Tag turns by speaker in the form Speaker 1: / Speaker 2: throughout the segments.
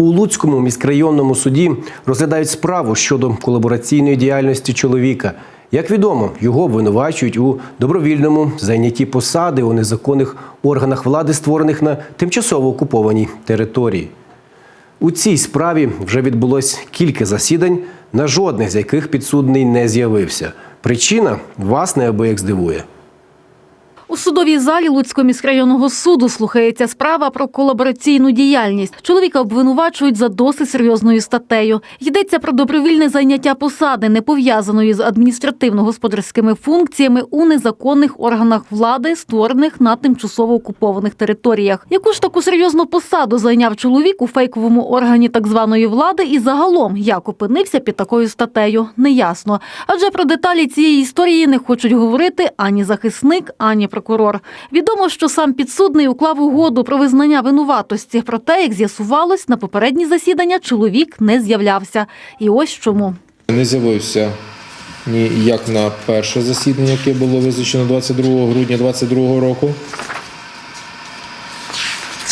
Speaker 1: У Луцькому міськрайонному суді розглядають справу щодо колабораційної діяльності чоловіка. Як відомо, його обвинувачують у добровільному зайнятті посади у незаконних органах влади, створених на тимчасово окупованій території. У цій справі вже відбулось кілька засідань, на жодних з яких підсудний не з'явився. Причина вас неабияк здивує.
Speaker 2: У судовій залі Луцького міськрайонного суду слухається справа про колабораційну діяльність. Чоловіка обвинувачують за досить серйозною статтею. Йдеться про добровільне зайняття посади, не пов'язаної з адміністративно-господарськими функціями у незаконних органах влади, створених на тимчасово окупованих територіях. Яку ж таку серйозну посаду зайняв чоловік у фейковому органі так званої влади, і загалом як опинився під такою статтею, неясно. Адже про деталі цієї історії не хочуть говорити ані захисник, ані прокурор. Відомо, що сам підсудний уклав угоду про визнання винуватості. Проте, як з'ясувалось, на попередні засідання чоловік не з'являвся. І ось чому.
Speaker 3: Не з'явився ні як на перше засідання, яке було визначено 22 грудня 2022 року.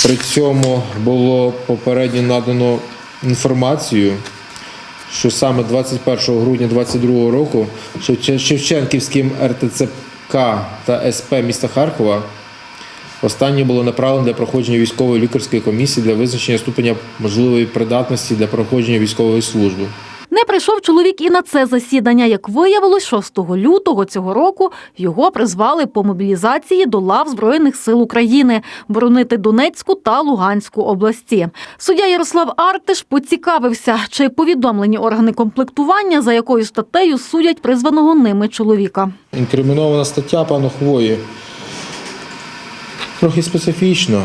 Speaker 3: При цьому було попередньо надано інформацію, що саме 21 грудня 2022 року Шевче- Шевченківським РТЦК та СП міста Харкова Останнє було направлено для проходження військової лікарської комісії для визначення ступеня можливої придатності для проходження військової служби.
Speaker 2: Не прийшов чоловік і на це засідання. Як виявилось, 6 лютого цього року його призвали по мобілізації до лав Збройних сил України боронити Донецьку та Луганську області. Суддя Ярослав Артиш поцікавився, чи повідомлені органи комплектування, за якою статтею судять призваного ними чоловіка.
Speaker 3: Інкримінована стаття пану Хвої трохи специфічно.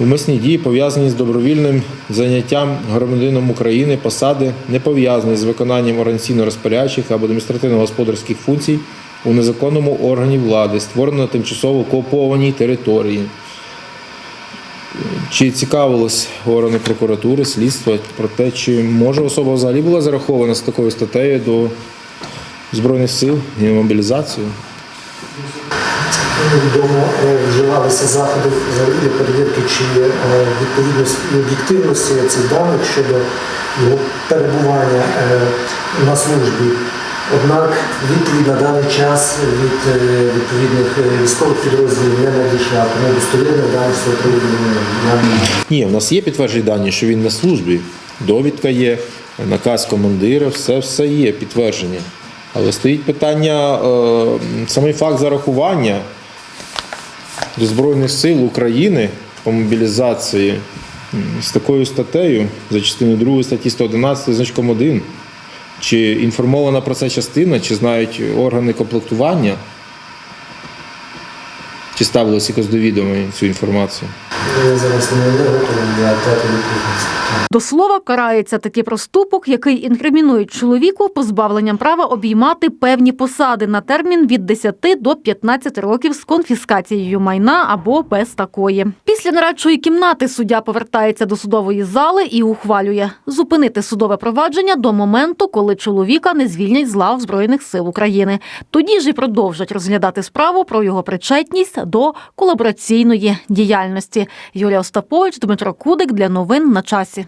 Speaker 3: Умисні дії пов'язані з добровільним заняттям громадянином України посади, не пов'язані з виконанням організаційно-розпорядчих або адміністративно-господарських функцій у незаконному органі влади, створено на тимчасово окупованій території. Чи цікавились органи прокуратури, слідства про те, чи може особа взагалі була зарахована з такою статтею до Збройних сил і на мобілізацію?
Speaker 4: Відомо е, вживалися заходи взагалі перевірки чи е, відповідності об'єктивності цих даних щодо його перебування е, на службі. Однак відповідь на даний час від відповідних військових підрозділів не надійшла, тому достовірних даних з цього.
Speaker 3: Ні, у нас є підтверджені дані, що він на службі. Довідка є, наказ командира, все, все є підтвердження. Але стоїть питання, е, самий факт зарахування до Збройних сил України по мобілізації з такою статтею за частиною 2 статті 111 значком 1. Чи інформована про це частина, чи знають органи комплектування, чи ставилось якось до відома цю інформацію?
Speaker 2: До слова, карається такий проступок, який інкримінує чоловіку позбавленням права обіймати певні посади на термін від 10 до 15 років з конфіскацією майна або без такої. Після нарадчої кімнати суддя повертається до судової зали і ухвалює зупинити судове провадження до моменту, коли чоловіка не звільнять з лав Збройних сил України. Тоді ж і продовжать розглядати справу про його причетність до колабораційної діяльності. Юлія Остапович, Дмитро Кудик для новин на часі.